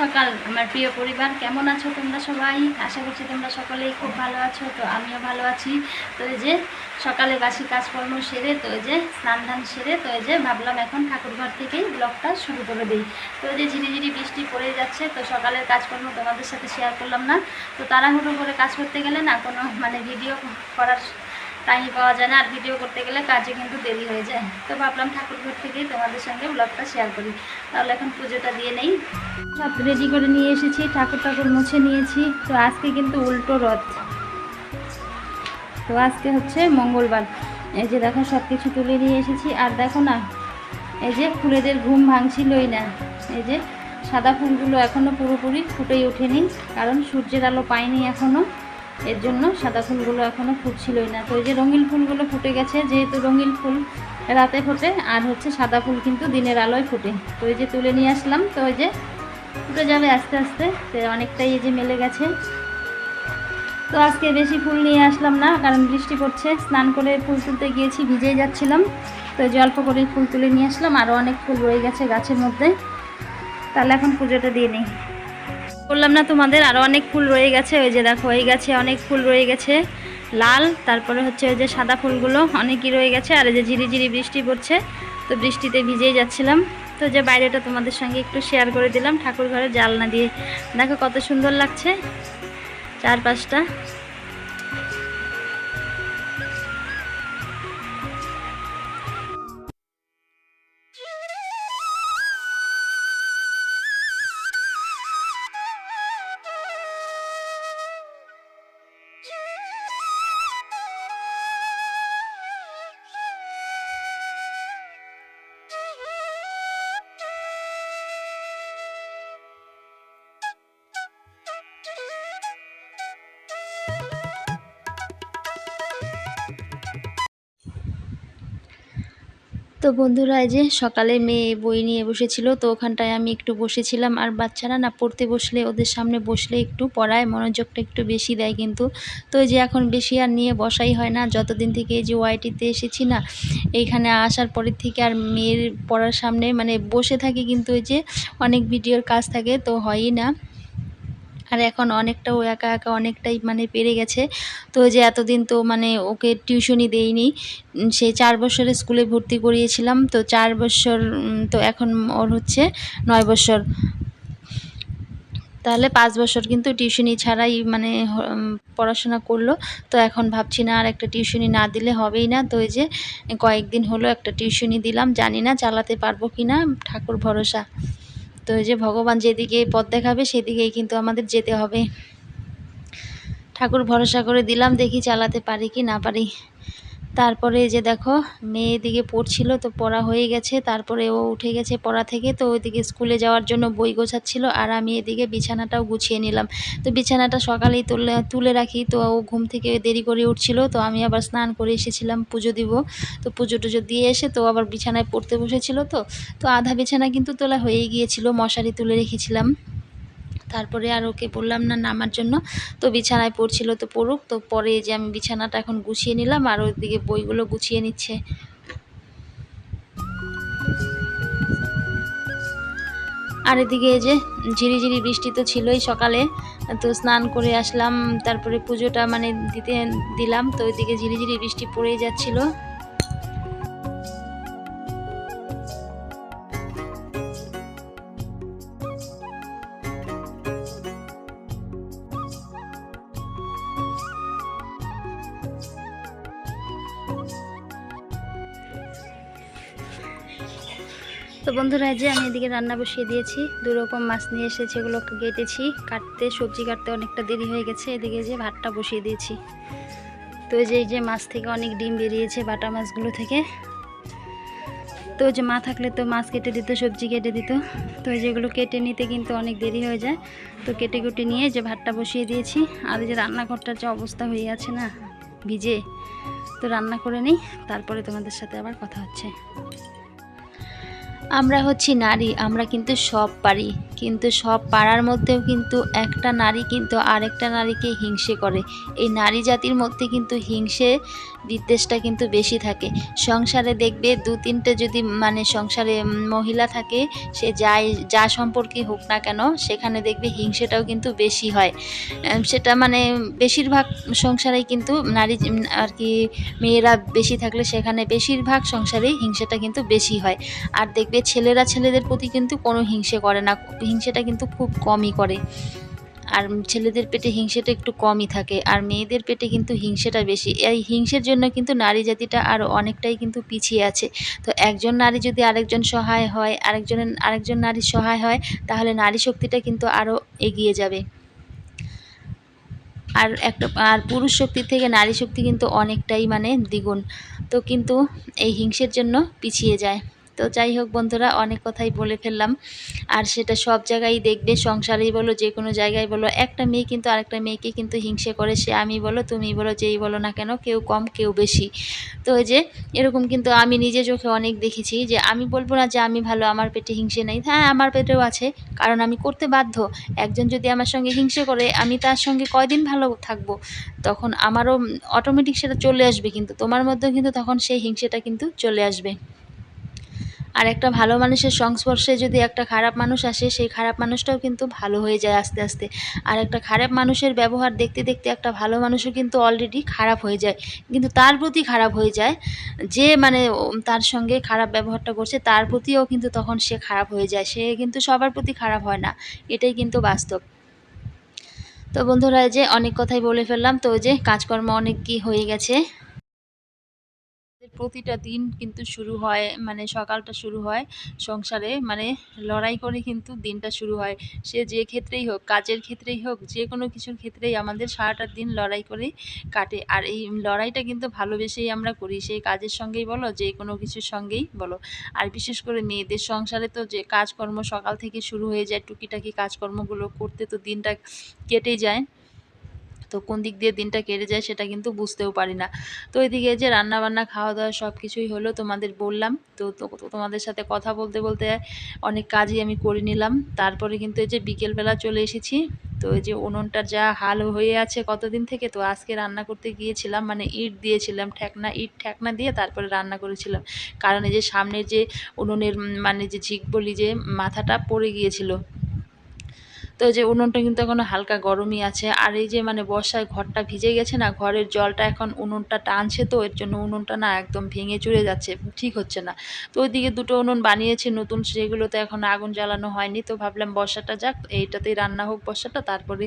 সকাল। আমার প্রিয় পরিবার, কেমন আছো তোমরা সবাই? আশা করছি তোমরা সকলেই খুব ভালো আছো। তো আমিও ভালো আছি। তো এই যে সকালে বাসি কাজকর্ম সেরে, তো এই যে স্নান ধান সেরে, তো এই যে ভাবলাম এখন ঠাকুরঘর থেকেই ব্লগটা শুরু করে দিই। তো এই যে ঝিরিঝিরি বৃষ্টি পড়ে যাচ্ছে, তো সকালের কাজকর্ম তোমাদের সাথে শেয়ার করলাম না। তো তাড়াহুড়ো করে কাজ করতে গেলে না কোনো মানে ভিডিও করার টাইম পাওয়া যায় না। আর ভিডিও করতে গেলে কাজে কিন্তু দেরি হয়ে যায়। তো ভাবলাম ঠাকুরঘর থেকেই তোমাদের সঙ্গে ব্লগটা শেয়ার করি। তাহলে এখন পুজোটা দিয়ে নেই। সব রেডি করে নিয়ে এসেছি ঠাকুর ঠাকুর মুছে নিয়েছি। তো আজকে কিন্তু উল্টো রথ। তো আজকে হচ্ছে মঙ্গলবার। এই যে দেখো সব কিছু তুলে নিয়ে এসেছি। আর দেখো না, এই যে ফুলেদের ঘুম ভাঙছিলই না। এই যে সাদা ফুলগুলো এখনও পুরোপুরি ফুটেই ওঠেনি, কারণ সূর্যের আলো পায়নি এখনও এর জন্য সাদা ফুলগুলো এখনও ফুটছিলই না। তো এই যে রঙিন ফুলগুলো ফুটে গেছে, যেহেতু রঙিন ফুল রাতে ফোটে, আর হচ্ছে সাদা ফুল কিন্তু দিনের আলোয় ফুটে। তো এই যে তুলে নিয়ে আসলাম, তো ওই যে ফুটে যাবে আস্তে আস্তে, তো অনেকটাই এই যে মেলে গেছে। তো আজকে বেশি ফুল নিয়ে আসলাম না, কারণ বৃষ্টি পড়ছে। স্নান করে ফুল তুলতে গিয়েছি, ভিজেই যাচ্ছিলাম। তো যে অল্প করে ফুল তুলে নিয়ে আসলাম আরও অনেক ফুল রয়ে গেছে গাছের মধ্যে। তাহলে এখন পুজোটা দিয়ে নিই। বললাম না, তোমাদের আরও অনেক ফুল রয়ে গেছে। ওই যে দেখো, এই গাছে অনেক ফুল রয়ে গেছে। লাল, তারপরে হচ্ছে ওই যে সাদা ফুলগুলো অনেকই রয়ে গেছে। আর এই যে ঝিরিঝিরি ঝিরি বৃষ্টি পড়ছে, তো বৃষ্টিতে ভিজেই যাচ্ছিলাম। তো যে বাইরেটা তোমাদের সঙ্গে একটু শেয়ার করে দিলাম ঠাকুর ঘরে জালনা দিয়ে। দেখো কত সুন্দর লাগছে চারপাশটা। তো বন্ধুরা, এই যে সকালে মেয়ে বই নিয়ে বসেছিল, তো ওখানটায় আমি একটু বসেছিলাম। আর বাচ্চারা না পড়তে বসলে, ওদের সামনে বসলে একটু পড়ায়, মনোযোগটা একটু বেশি দেয় কিন্তু। তো যে এখন বেশি আর নিয়ে বসাই হয় না, যতদিন থেকে এই যে ওয়াইটিতে এসেছি না এইখানে আসার পরের থেকে আর মেয়ের পড়ার সামনে মানে বসে থাকি কিন্তু ওই যে অনেক ভিডিওর কাজ থাকে, তো হয়ই না। আর এখন অনেকটা ও একা একা অনেকটাই মানে পেরে গেছে। তো যে এতদিন তো মানে ওকে টিউশনি দেইনি সে চার বছরের স্কুলে ভর্তি করিয়েছিলাম, তো চার বছর তো এখন ওর হচ্ছে নয় বছর। তাহলে পাঁচ বছর কিন্তু টিউশনি ছাড়াই মানে পড়াশোনা করল। তো এখন ভাবছি না আর একটা টিউশনি না দিলে হবেই না। তো এই যে কয়েকদিন হলো একটা টিউশনি দিলাম, জানি না চালাতে পারব কি না ঠাকুর ভরসা। তো এই যে ভগবান যেদিকে পথ দেখাবে, সেদিকেই কিন্তু আমাদের যেতে হবে। ঠাকুর ভরসা করে দিলাম, দেখি চালাতে পারি কি না পারি। তারপরে যে দেখো, মেয়ে এদিকে পড়ছিল তো পড়া হয়ে গেছে, তারপরে ও উঠে গেছে পড়া থেকে, তো ওইদিকে স্কুলে যাওয়ার জন্য বই গোছাচ্ছিল আর আমি এদিকে বিছানাটাও গুছিয়ে নিলাম। তো বিছানাটা সকালেই তুলে তুলে রাখি, তো ও ঘুম থেকে দেরি করে উঠছিল, তো আমি আবার স্নান করে এসেছিলাম পুজো দিব। তো পুজো টুজো দিয়ে এসে তো আবার বিছানায় পড়তে বসেছিল তো তো আধা বিছানা কিন্তু তোলা হয়েই গিয়েছিল, মশারি তুলে রেখেছিলাম। তারপরে আর ওকে বললাম, না নামার জন্য। তো বিছানায় পড়ছিল তো পড়ুক। তো পরে যে আমি বিছানাটা এখন গুছিয়ে নিলাম আর ওইদিকে বইগুলো গুছিয়ে নিচ্ছে। আর এদিকে এই যে ঝিরিঝিরি বৃষ্টি তো ছিলই সকালে, তো স্নান করে আসলাম। তারপরে পুজোটা মানে দিতে দিলাম। তো ওইদিকে ঝিরিঝিরি বৃষ্টি পড়েই যাচ্ছিল। তো বন্ধুরা যে আমি এদিকে রান্না বসিয়ে দিয়েছি। দু রকম মাছ নিয়ে এসেছে এগুলো কেটেছি। কাটতে, সবজি কাটতে অনেকটা দেরি হয়ে গেছে। এদিকে যে ভাতটা বসিয়ে দিয়েছি। তো যে, এই যে মাছ থেকে অনেক ডিম বেরিয়েছে বাটা মাছগুলো থেকে। তো যে মা থাকলে তো মাছ কেটে দিত, সবজি কেটে দিত। তো যেগুলো কেটে নিতে কিন্তু অনেক দেরি হয়ে যায়। তো কেটে কুটে নিয়ে যে ভাতটা বসিয়ে দিয়েছি। আর যে রান্নাঘরটার যে অবস্থা হয়ে আছে না, ভিজে। তো রান্না করে নিই, তারপরে তোমাদের সাথে আবার কথা হচ্ছে। আমরা হচ্ছি নারী, আমরা কিন্তু সব পারি। কিন্তু সব পারার মধ্যেও কিন্তু একটা নারী কিন্তু আরেকটা নারীকে হিংসে করে। এই নারী জাতির মধ্যে কিন্তু হিংসে বিদ্বেষটা কিন্তু বেশি থাকে। সংসারে দেখবে দু তিনটে যদি মানে সংসারে মহিলা থাকে, সে যাই, যা সম্পর্কে হোক না কেন, সেখানে দেখবে হিংসেটাও কিন্তু বেশি হয়। সেটা মানে বেশিরভাগ সংসারেই কিন্তু নারী আর কি মেয়েরা বেশি থাকলে সেখানে বেশিরভাগ সংসারেই হিংসেটা কিন্তু বেশি হয়। আর দেখবে ছেলেরা ছেলেদের প্রতি কিন্তু কোনো হিংসে করে না, হিংসেটা কিন্তু খুব কমই করে। আর ছেলেদের পেটে হিংসেটা একটু কমই থাকে, আর মেয়েদের পেটে কিন্তু হিংসেটা বেশি। এই হিংসের জন্য কিন্তু নারী জাতিটা আরও অনেকটাই কিন্তু পিছিয়ে আছে। তো একজন নারী যদি আরেকজন সহায় হয়, আরেকজনের, আরেকজন নারী সহায় হয়, তাহলে নারী শক্তিটা কিন্তু আরও এগিয়ে যাবে। আর একটা, আর পুরুষ শক্তির থেকে নারী শক্তি কিন্তু অনেকটাই মানে দ্বিগুণ। তো কিন্তু এই হিংসের জন্য পিছিয়ে যায়। তো যাই হোক বন্ধুরা, অনেক কথাই বলে ফেললাম। আর সেটা সব জায়গায় দেখবে, সংসারেই বলো যে কোনো জায়গায় বলো। একটা মেয়ে কিন্তু আরেকটা মেয়েকে কিন্তু হিংসে করে, সে আমি বলো, তুমি বলো, যেই বলো না কেন, কেউ কম, কেউ বেশি। তো যে, এরকম কিন্তু আমি নিজে চোখে অনেক দেখেছি যে, আমি বলব না যে আমি ভালো, আমার পেটে হিংসে নেই। হ্যাঁ আমার পেটেও আছে, কারণ আমি করতে বাধ্য। একজন যদি আমার সঙ্গে হিংসে করে, আমি তার সঙ্গে কয়দিন ভালো থাকব? তখন আমারও অটোমেটিক সেটা চলে আসবে কিন্তু, তোমার মধ্যেও কিন্তু তখন সেই হিংসেটা কিন্তু চলে আসবে। আর একটা ভালো মানুষের সংস্পর্শে যদি একটা খারাপ মানুষ আসে, সেই খারাপ মানুষটাও কিন্তু ভালো হয়ে যায় আস্তে আস্তে। আর একটা খারাপ মানুষের ব্যবহার দেখতে দেখতে একটা ভালো মানুষও কিন্তু অলরেডি খারাপ হয়ে যায়। কিন্তু তার প্রতি খারাপ হয়ে যায়, যে মানে তার সঙ্গে খারাপ ব্যবহারটা করছে, তার প্রতিও কিন্তু তখন সে খারাপ হয়ে যায়। সে কিন্তু সবার প্রতি খারাপ হয় না। এটাই কিন্তু বাস্তব। তো বন্ধুরা যে অনেক কথাই বলে ফেললাম। তো যে কাজকর্ম অনেক কি হয়ে গেছে। প্রতিটা দিন কিন্তু শুরু হয় মানে সকালটা শুরু হয় সংসারে মানে লড়াই করে কিন্তু দিনটা শুরু হয়। সে যে ক্ষেত্রেই হোক, কাজের ক্ষেত্রেই হোক, যে কোনো কিছুর ক্ষেত্রেই আমাদের সারাটা দিন লড়াই করে কাটে। আর এই লড়াইটা কিন্তু ভালোবেসেই আমরা করি, সেই কাজের সঙ্গেই বলো, যে কোনো কিছুর সঙ্গেই বলো। আর বিশেষ করে মেয়েদের সংসারে তো যে কাজকর্ম সকাল থেকে শুরু হয়ে যায়, টুকিটাকি কাজকর্মগুলো করতে তো দিনটা কেটে যায়। তো কোন দিক দিয়ে দিনটা কেটে যায় সেটা কিন্তু বুঝতেও পারি না। তো এদিকে যে রান্না বান্না খাওয়া দাওয়া সব কিছুই হলো তোমাদের বললাম। তো তোমাদের সাথে কথা বলতে বলতে অনেক কাজই আমি করে নিলাম। তারপরে কিন্তু এই যে বিকেলবেলা চলে এসেছি। তো এই যে উনুনটার যা হাল হয়ে আছে কতদিন থেকে, তো আজকে রান্না করতে গিয়েছিলাম মানে ইট দিয়েছিলাম, ঠেকনা, ইট ঠেকনা দিয়ে তারপরে রান্না করেছিলাম। কারণ এই যে সামনের যে উনুনের মানে যে ঝিক বলি যে মাথাটা পড়ে গিয়েছিল তো যে উনুনটা কিন্তু এখনও হালকা গরমই আছে। আর এই যে মানে বর্ষায় ঘরটা ভিজে গেছে না, ঘরের জলটা এখন উনুনটা টানছে তো, এর জন্য উনুনটা না একদম ভেঙে চুরে যাচ্ছে, ঠিক হচ্ছে না। তো ওইদিকে দুটো উনুন বানিয়েছে, নতুন সেগুলোতে এখন আগুন জ্বালানো হয়নি। তো ভাবলাম বর্ষাটা যাক, এইটাতেই রান্না হোক বর্ষাটা তারপরে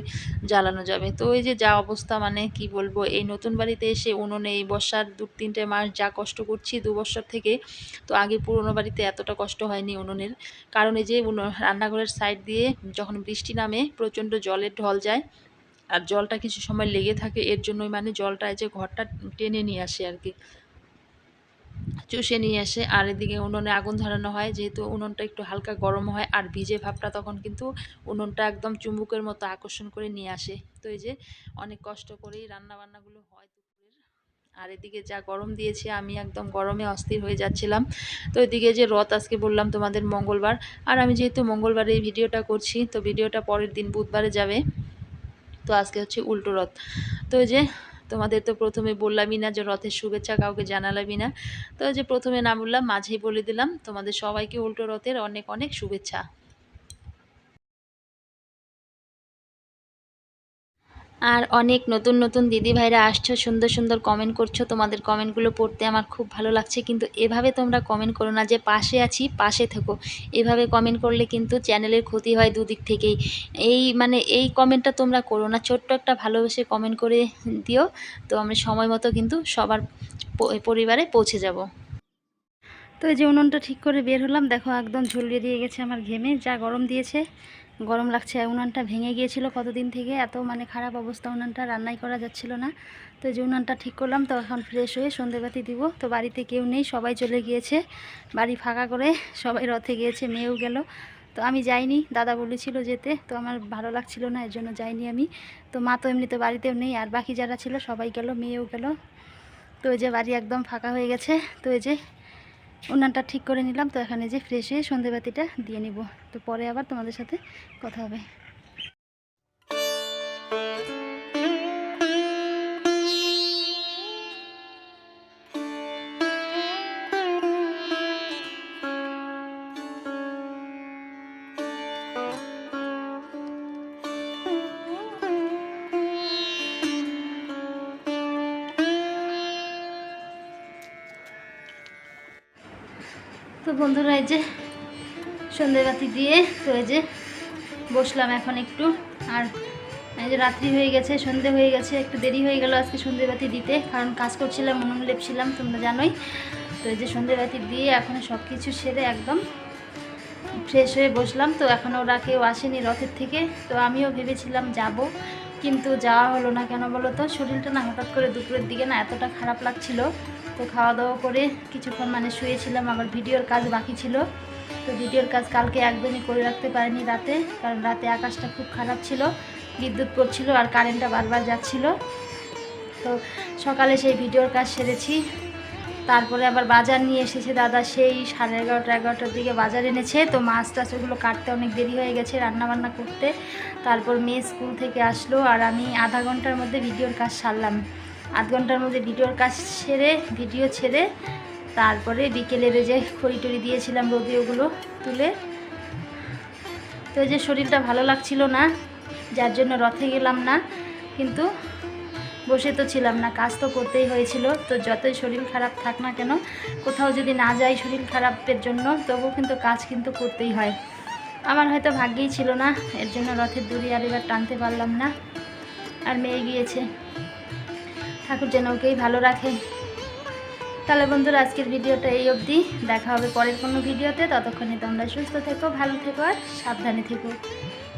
জ্বালানো যাবে। তো এই যে যা অবস্থা মানে কি বলব, এই নতুন বাড়িতে এসে উনুনে এই বর্ষার দু তিনটে মাস যা কষ্ট করছি দু বছর থেকে, তো আগে পুরোনো বাড়িতে এতটা কষ্ট হয়নি উনুনের। কারণ এই যে রান্নাঘরের সাইড দিয়ে যখন বৃষ্টি নামে প্রচণ্ড জলের ঢল যায়। আর জলটা কিছু সময় লেগে থাকে, এর জন্যই মানে জলটা যে ঘরটা টেনে নিয়ে আসে আর কি চুষে নিয়ে আসে, আর এদিকে উনুনে আগুন ধরানো হয়, যেহেতু উনুনটা একটু হালকা গরম হয়, আর ভিজে ভাবটা তখন কিন্তু উনুনটা একদম চুম্বুকের মতো আকর্ষণ করে নিয়ে আসে। তো এই যে অনেক কষ্ট করেই রান্না বান্নাগুলো হয়। আর এদিকে যা গরম দিয়েছে, আমি একদম গরমে অস্থির হয়ে যাচ্ছিলাম। তো এদিকে যে রথ, আজকে বললাম তোমাদের মঙ্গলবার। আর আমি যেহেতু মঙ্গলবার এই ভিডিওটা করছি, তো ভিডিওটা পরের দিন বুধবারে যাবে। তো আজকে হচ্ছে উল্টো রথ। তো যে তোমাদের তো প্রথমে বললামই না যে রথের শুভেচ্ছা কাউকে জানালামই না। তো যে প্রথমে না বললাম, মাঝেই বলে দিলাম, তোমাদের সবাইকে উল্টো রথের অনেক অনেক শুভেচ্ছা। আর অনেক নতুন নতুন দিদি ভাইরা আসছো, সুন্দর সুন্দর কমেন্ট করছ। তোমাদের কমেন্টগুলো পড়তে আমার খুব ভালো লাগছে। কিন্তু এভাবে তোমরা কমেন্ট করো না যে পাশে আছি, পাশে থেকো। এভাবে কমেন্ট করলে কিন্তু চ্যানেলের ক্ষতি হয় দুদিক থেকেই। এই মানে এই কমেন্টটা তোমরা করো না। ছোট্ট একটা ভালোবেসে কমেন্ট করে দিও। তো আমি সময় মতো কিন্তু সবার পরিবারে পৌঁছে যাব। তো এই যে উনুনটা ঠিক করে বের হলাম। দেখো একদম ঝুল দিয়ে গেছে আমার ঘেমে। যা গরম দিয়েছে গরম লাগছে উনানটা ভেঙে গিয়েছিল কতদিন থেকে, এত মানে খারাপ অবস্থা উনানটা, রান্নাই করা যাচ্ছিল না। তো যে উনানটা ঠিক করলাম, তো এখন ফ্রেশ হয়ে সন্ধেবাতি দিব। তো বাড়িতে কেউ নেই, সবাই চলে গিয়েছে, বাড়ি ফাঁকা করে সবাই রথে গিয়েছে, মেয়েও গেল। তো আমি যাইনি, দাদা বলেছিল যেতে, তো আমার ভালো লাগছিল না এর জন্য যাইনি আমি। তো মা তো এমনিতে বাড়িতেও নেই, আর বাকি যারা ছিল সবাই গেল, মেয়েও গেল। তো এই যে বাড়ি একদম ফাঁকা হয়ে গেছে, তো এই যে উনানটা ঠিক করে নিলাম, তো এখানে যে ফ্রেশ সন্ধেবাতিটা দিয়ে নিব। তো পরে আবার তোমাদের সাথে কথা হবে। বন্ধুরা, এই যে সন্ধেবাতি দিয়ে তো এই যে বসলাম এখন একটু। আর এই যে রাত্রি হয়ে গেছে, সন্ধে হয়ে গেছে, একটু দেরি হয়ে গেল আজকে সন্ধেবাতি দিতে, কারণ কাজ করছিলাম উনুন লেপছিলাম, তোমরা জানোই। তো এই যে সন্ধেবাতি দিয়ে এখন সব কিছু সেরে একদম ফ্রেশ হয়ে বসলাম। তো এখনও ওরা কেউ আসেনি রথের থেকে, তো আমিও ভেবেছিলাম যাব, কিন্তু যাওয়া হলো না কেন বলো তো? শরীরটা না হঠাৎ করে দুপুরের দিকে না এতটা খারাপ লাগছিল। তো খাওয়া দাওয়া করে কিছুক্ষণ মানে শুয়েছিলাম, আবার ভিডিওর কাজ বাকি ছিল। তো ভিডিওর কাজ কালকে একদমই করে রাখতে পারিনি রাতে, কারণ রাতে আকাশটা খুব খারাপ ছিল, বিদ্যুৎ পড়ছিল আর কারেন্টটা বারবার যাচ্ছিল। তো সকালে সেই ভিডিওর কাজ সেরেছি। তারপরে আবার বাজার নিয়ে এসেছে দাদা, সেই সাড়ে এগারোটা, এগারোটার দিকে বাজার এনেছে। তো মাছ টাছ ওগুলো কাটতে অনেক দেরি হয়ে গেছে রান্না বান্না করতে। তারপর মেয়ে স্কুল থেকে আসলো আর আমি আধা ঘণ্টার মধ্যে ভিডিওর কাজ সারলাম। আধ ঘণ্টার মধ্যে ভিডিওর কাজ ছেড়ে ভিডিও ছেড়ে তারপরে বিকেলের ওই যে খড়ি টড়ি দিয়েছিলাম রোদে ওগুলো তুলে। তো যে শরীরটা ভালো লাগছিল না, যার জন্য রথে গেলাম না, কিন্তু বসে তো ছিলাম না, কাজ তো করতেই হয়েছিল। তো যতই শরীর খারাপ থাক না কেন, কোথাও যদি না যাই শরীর খারাপের জন্য, তবুও কিন্তু কাজ কিন্তু করতেই হয়। আমার হয়তো ভাগ্যেই ছিল না, এর জন্য রথের দড়ি আর এবার টানতে পারলাম না। আর মেয়ে গিয়েছে। ঠাকুর যেন ওকেই ভালো রাখে। তাহলে বন্ধুরা, আজকের ভিডিওটা এই অবধি। দেখা হবে পরের কোনো ভিডিওতে। ততক্ষণে তোমরা সুস্থ থেকো, ভালো থেকো আর সাবধানে থেকো।